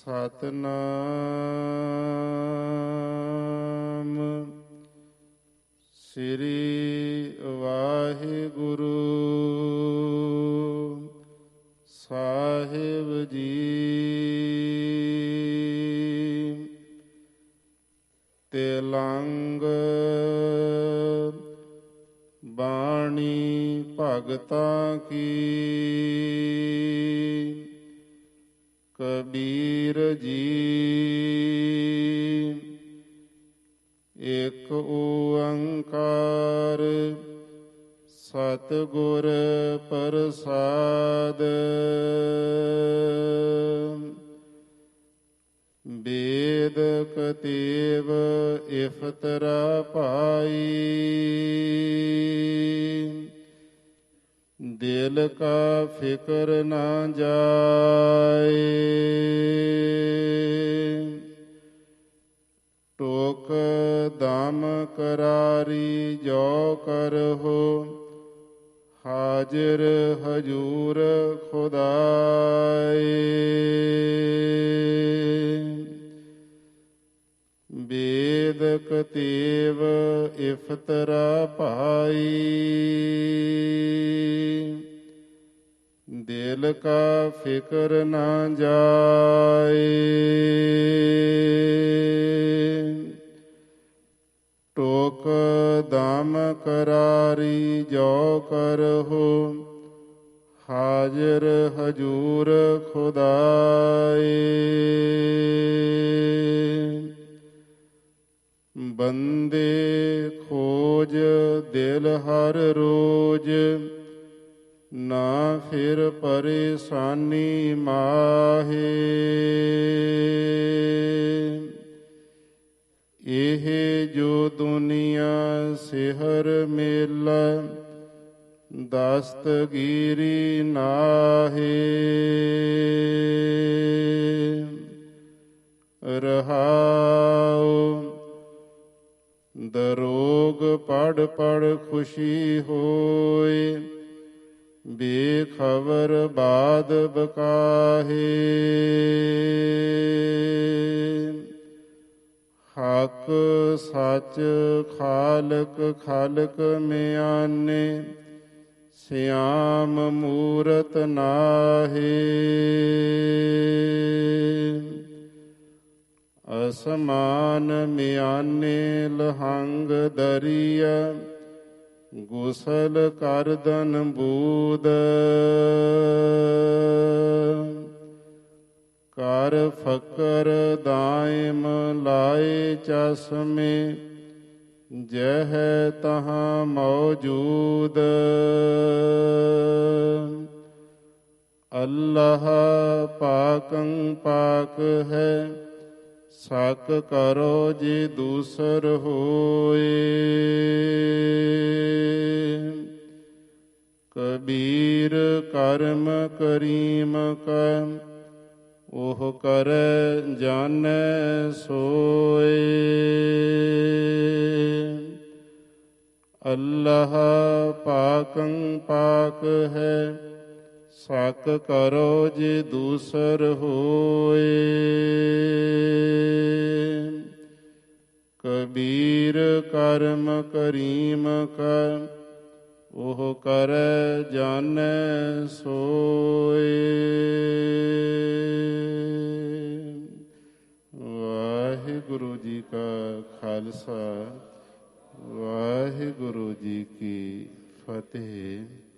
ਸਤਨਾਮ। ਸ੍ਰੀ ਵਾਹਿਗੁਰੂ। ਸਾਹਿਬ ਜੀ। ਤਿਲੰਗ ਬਾਣੀ ਭਗਤਾਂ ਕੀ? ਕਬੀਰ ਜੀ। ਇਕ ਓੰਕਾਰ ਸਤਿਗੁਰ ਪ੍ਰਸਾਦ। ਵੇਦ ਕਤੇਵ ਇਫਤਰਾ ਪਾਈ। ਦਿਲ ਕਾ ਫਿਕਰ ਨਾ ਜਾਏ। ਟੋਕ ਦਮ ਕਰਾਰੀ ਜੋ ਕਰਹੁ ਹਾਜ਼ਰ ਹਜੂਰ ਖੁਦਾਏ। ਵੇਦ ਕਤੇਵ ਇਫਤਰਾ ਭਾਈ। ਦਿਲ ਕਾ ਫਿਕਰ ਨਾ ਜਾਏ। ਟੋਕ ਦਮ ਕਰਾਰੀ ਜੋ ਕਰਹੁ, ਹਾਜ਼ਰ ਹਜੂਰ ਖੁਦਾਏ। ਬੰਦੇ ਖੋਜ ਦਿਲ ਹਰ ਰੋਜ, ਨਾ ਫਿਰ ਪਰੇਸ਼ਾਨੀ ਮਾਹੇ। ਇਹ ਜੋ ਦੁਨੀਆ ਸਿਹਰ ਮੇਲਾ, ਦਸਤਗੀਰੀ ਨਾਹੇ। ਦਰੋਗ ਪੜ ਪੜ ਖੁਸ਼ੀ ਹੋਏ, ਬੇਖਬਰ ਬਾਦ ਬਕਾਹੇ। ਹਕ ਸਚ ਖਾਲਕ ਖਾਲਕ ਮਿਆਨੇ, ਸਿਆਮ ਮੂਰਤ ਨਾਹੇ। ਅਸਮਾਨ ਮਿਆਨੇ ਲਹੰਗ ਦਰੀਆ, ਗੁਸਲ ਕਰਦਨ ਬੂਦ। ਕਰ ਫਕਰ ਦਾਇਮ ਲਾਏ ਚਸਮੇ, ਜਹ ਤਹਾਂ ਮੌਜੂਦ। ਅੱਲਾਹ ਪਾਕੰ ਪਾਕ ਹੈ ਸਕ ਕਰੋ ਜੇ ਦੂਸਰ ਹੋਏ। ਕਬੀਰ ਕਰਮ ਕਰੀਮ ਕਾ, ਉਹ ਕਰ ਜਾਣੈ ਸੋਏ। ਅੱਲਾਹ ਪਾਕੰ ਪਾਕ ਹੈ ਸਕ ਕਰੋ ਜੇ ਦੂਸਰ ਹੋਏ। ਕਬੀਰ ਕਰਮ ਕਰੀਮ ਕਰ, ਉਹ ਕਰ ਜਾਣੈ ਸੋਏ। ਵਾਹਿਗੁਰੂ ਜੀ ਕਾ ਖਾਲਸਾ, ਵਾਹਿਗੁਰੂ ਜੀ ਕੀ ਫਤਿਹ।